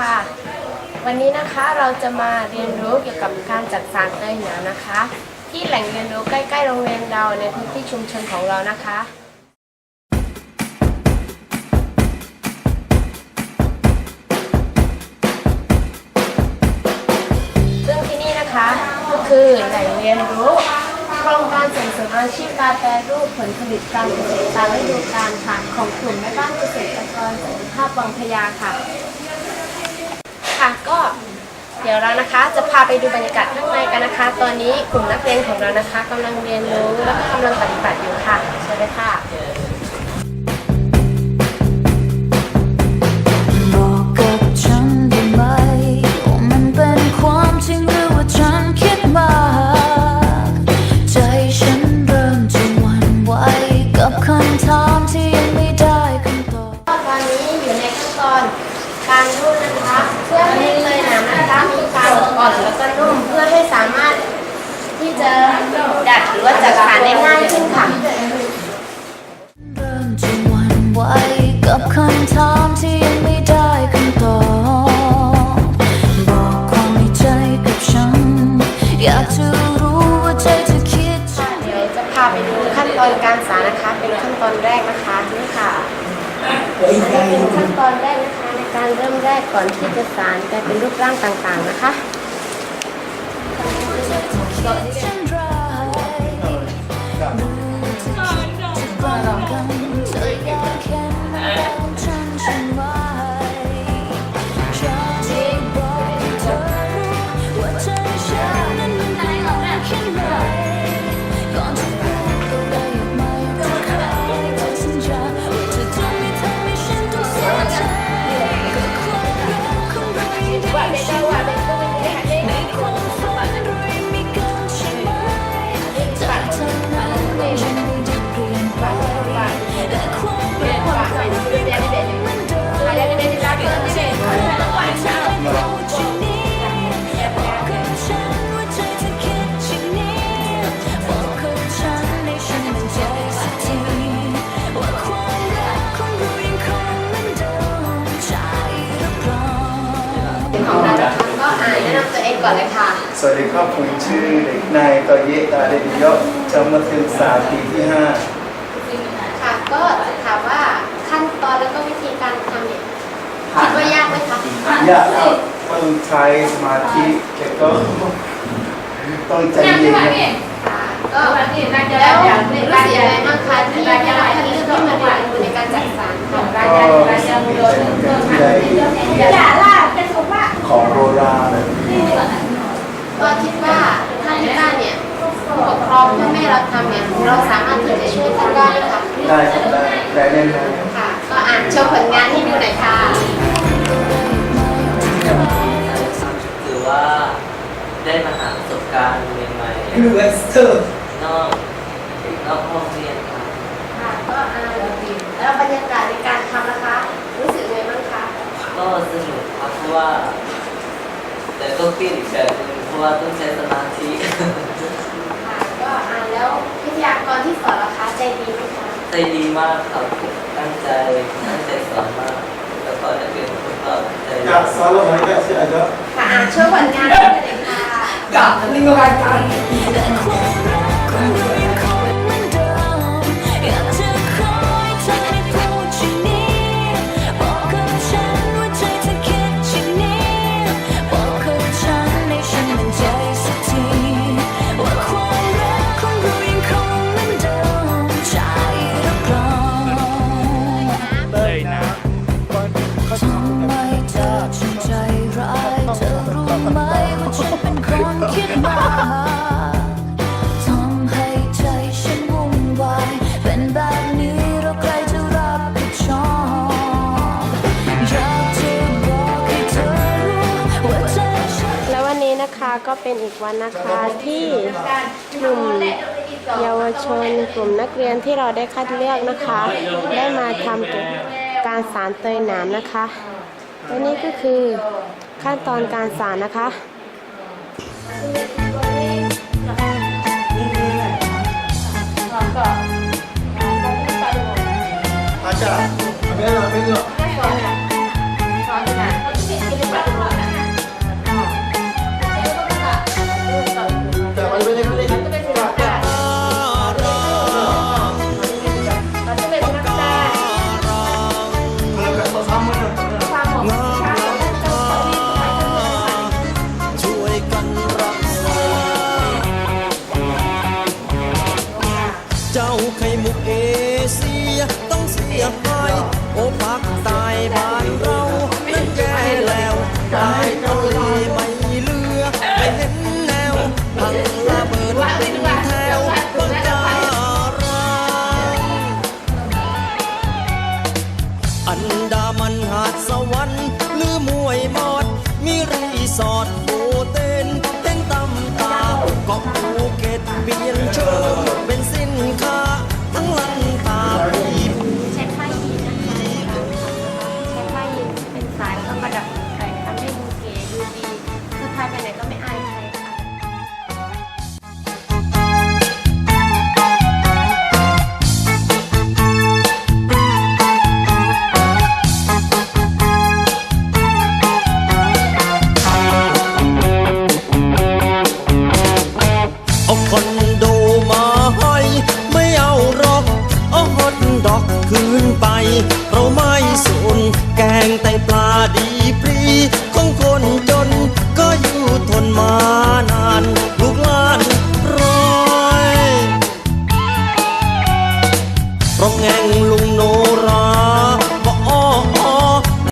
วัสดีค่ะ วันนี้นะคะเราจะมาเรียนรู้เกี่ยวกับการจัดสรรเตยหนานะคะ ที่แหล่งเรียนรู้ใกล้ๆโรงเรียนเราในพื้นที่ชุมชนของเรานะคะซึ่งที่นี่นะคะก็คือแหล่งเรียนรู้โครงการส่งเสริมอาชีพการแปรรูปผลผลิตการเกษตรตามฤดูกาลค่ะของกลุ่มแม่บ้านเกษตรกรสันติภาพวังพญาค่ะ ค่ะ ก็เดี๋ยวเรานะคะจะพาไปดูบรรยากาศข้างในกันนะคะ ตอนนี้กลุ่มนักเรียนของเรานะคะกำลังเรียนรู้และก็กำลังปฏิบัติอยู่ค่ะเชิญเลยค่ะ ที่จะดัดหรือว่าจัดสารได้ง่ายขึ้นค่ะ เริ่มจะหวั่นไหวกับคำถามที่ยังไม่ได้คำตอบ บอกความในใจกับฉัน อยากจะรู้ว่าใจเธอคิดจะเดี๋ยวจะพาไปดูขั้นตอนการสารนะคะ เป็นขั้นตอนแรกนะคะนี่ค่ะอันนี้เป็นขั้นตอนแรกนะคะในการเริ่มแรกก่อนที่จะสารกลายเป็นรูปร่างต่างๆนะคะ ฉันร้ สวัสดีครับผมชื่อเด็กนายต่อเยตาเดบิยะชั้นมัธยมศึกษาปีที่ค่ะก็จะถามว่าขั้นตอนแล้วก็วิธีการทำเนี่ยคิดว่ายากไหมคะ5ยากครับต้องใช้สมาธิแล้วก็ต้องใจเย็นครับค่ะก็แล้วรู้สึกยังไงบ้างคะที่ได้รับคัดเลือกให้มาเรียนรู้ในการจัดสรรค่ะก็รู้สึกดีใจเหมือนกันที่ได้ของโบราณก็คิดว่าถ้าที่บ้านเนี่ยผู้ปกครองพ่อแม่ เราทำเนี่ยเราสามารถที่จะช่วยท่านได้ไหมคะได้ครับได้ได้แน่นอน ค่ะ ก็อ่านโชว์ผลงานให้ดูหน่อยค่ะ ถือว่าได้มาหาประสบการณ์ใหม่คือเวสเตอร์ๆนอกนอกห้องเรียนครับค่ะ ก็อ่านแล้วบรรยากาศในการทำนะคะ รู้สึกไงบ้างคะ ก็สนุกครับเพราะว่า แต่ก็เครียดอีกแบบหนึงเพราะว่าต้องใช้สมาธิค่ะก็อ่าน แล้ววิทยากรที่สอนราคาใจดีไหมคะใจดีมากครับตั้งใจตั้งใจสอนมาก แล้วก็นักเรียนทุกคนก็ใจดีจากซาลอนก็ชื่ออะไรค่ะอ่านช่วยผลงานให้ดูหน่อยค่ะ กับลิงก์รายการ นะคะก็เป็นอีกวันนะคะที่กลุ่มเยาวชนกลุ่มนักเรียนที่เราได้คัดเลือกนะคะ ได้มาทำเกี่ยวกับการสารเตยหนามนะคะและนี่ก็คือขั้นตอนการสารนะคะอาจารย์ไม่เอาไม่เอา อยาหน่อยโอ้ปาก